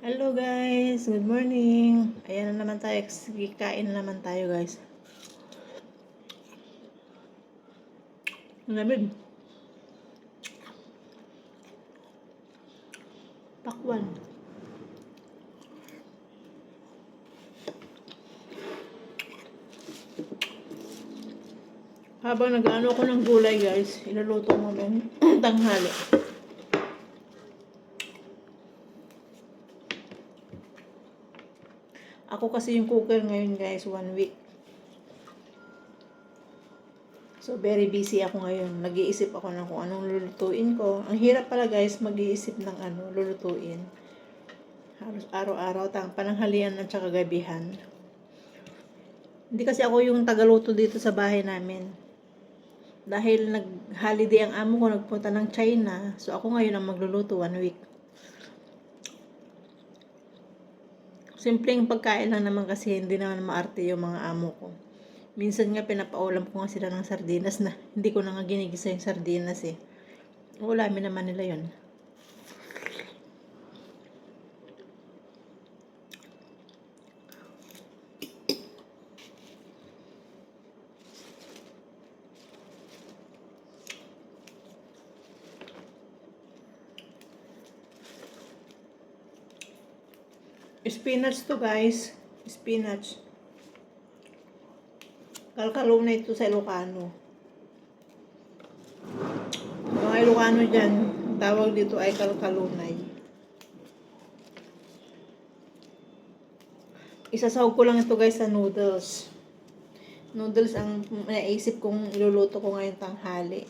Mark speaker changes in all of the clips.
Speaker 1: Hello guys, good morning. Ayan na naman tayo, kikain na naman tayo guys. Lamig. Pakwan. Habang nag-ano ko ng gulay guys, iluluto mo ng tanghali. Ako kasi yung cooker ngayon guys, one week. So, very busy ako ngayon. Nag-iisip ako ng kung anong lulutuin ko. Ang hirap pala guys, mag-iisip ng ano, lulutuin. Halos araw-araw, tang pananghalian at saka gabihan. Hindi kasi ako yung tagaluto dito sa bahay namin. Dahil nag-holiday ang amo ko, nagpunta ng China. So, ako ngayon ang magluluto one week. Simpleng pagkain lang naman kasi hindi naman maarte yung mga amo ko. Minsan nga pinapaulam ko nga sila ng sardinas na hindi ko na nga ginigisa yung sardinas eh. Ulamin naman nila yon. Spinach to guys. Spinach. Kalkaluna ito sa Ilocano. Mga Ilocano dyan, tawag dito ay kalkalunay. Isasahog ko lang ito guys sa noodles. Noodles ang naisip kong iluluto ko ngayon tanghali.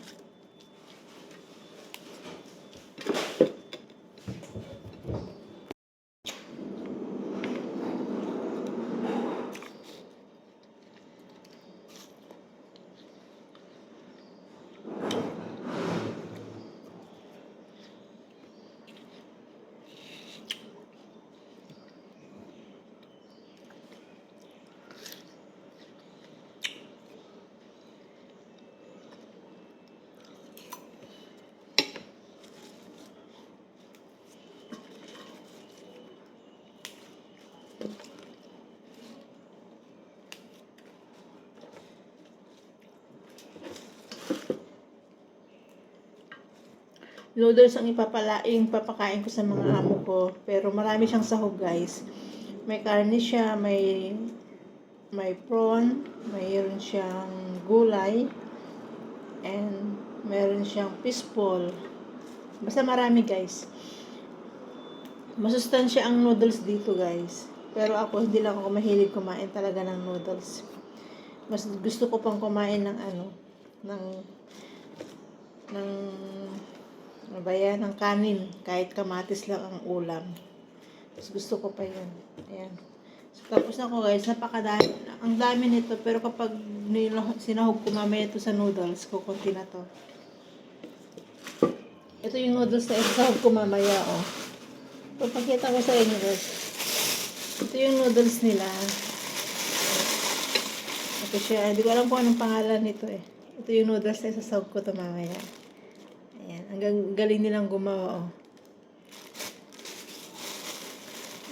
Speaker 1: Noodles ang ipapalaing papakain ko sa mga amo ko. Pero marami siyang sahog, guys. May karne siya, may may prawn, mayroon siyang gulay, and meron siyang fishball. Basta marami, guys. Masustansya ang noodles dito, guys. Pero ako, hindi lang ako mahilig kumain talaga ng noodles. Mas gusto ko pang kumain ng ano, ng ng ano ba yan? Ng kanin. Kahit kamatis lang ang ulam. Mas gusto ko pa yun. Ayan. So, tapos na ko guys. Napakadami. Ang dami nito. Pero kapag sinahog ko mamaya ito sa noodles, kukunti na to. Ito yung noodles na isasahog ko mamaya, oh. Papakita ko sa inyo guys. Ito yung noodles nila. Ito siya. Hindi ko alam kung anong pangalan nito eh. Ito yung noodles na isasahog ko to mamaya. Ayan, ang galing nilang gumawa, oh.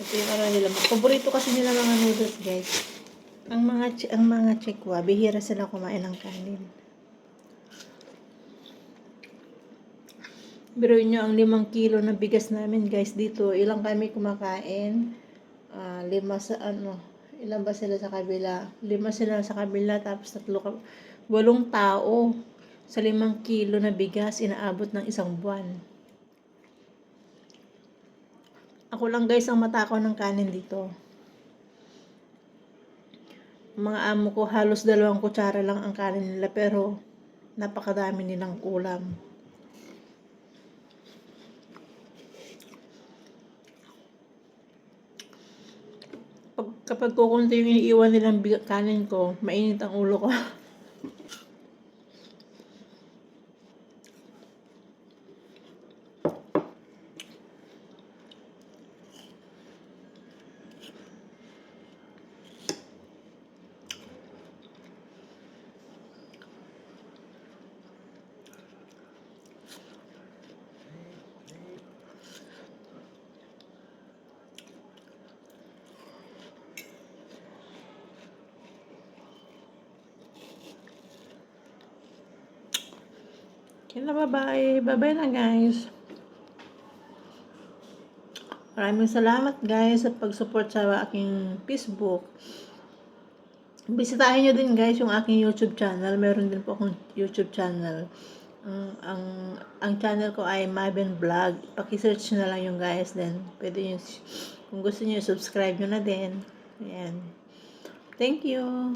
Speaker 1: Ito yung ano nila. Paborito kasi nila mga noodles, guys. Ang mga ang mga Chekwa, bihira sila kumain ng kanin. Biruin nyo ang limang kilo na bigas namin, guys, dito. Ilang kami kumakain? Ah, lima sa ano, ilan ba sila sa kabila? Lima sila sa kabila, tapos tatlo walong tao sa limang kilo na bigas, inaabot ng isang buwan. Ako lang guys ang matakaw ng kanin dito. Mga amo ko halos dalawang kutsara lang ang kanin nila pero napakadami nilang ulam. Kapag kukunti yung iniiwan nilang kanin ko, mainit ang ulo ko. Okay na, bye-bye. Bye-bye na, guys. Maraming salamat, guys, sa pag-support sa aking Facebook. Bisitahin nyo din, guys, yung aking YouTube channel. Meron din po akong YouTube channel. Ang, ang, ang channel ko ay Maben Vlog. Paki-search na lang yung guys din. Pwede nyo, kung gusto nyo, subscribe nyo na din. Ayan. Thank you.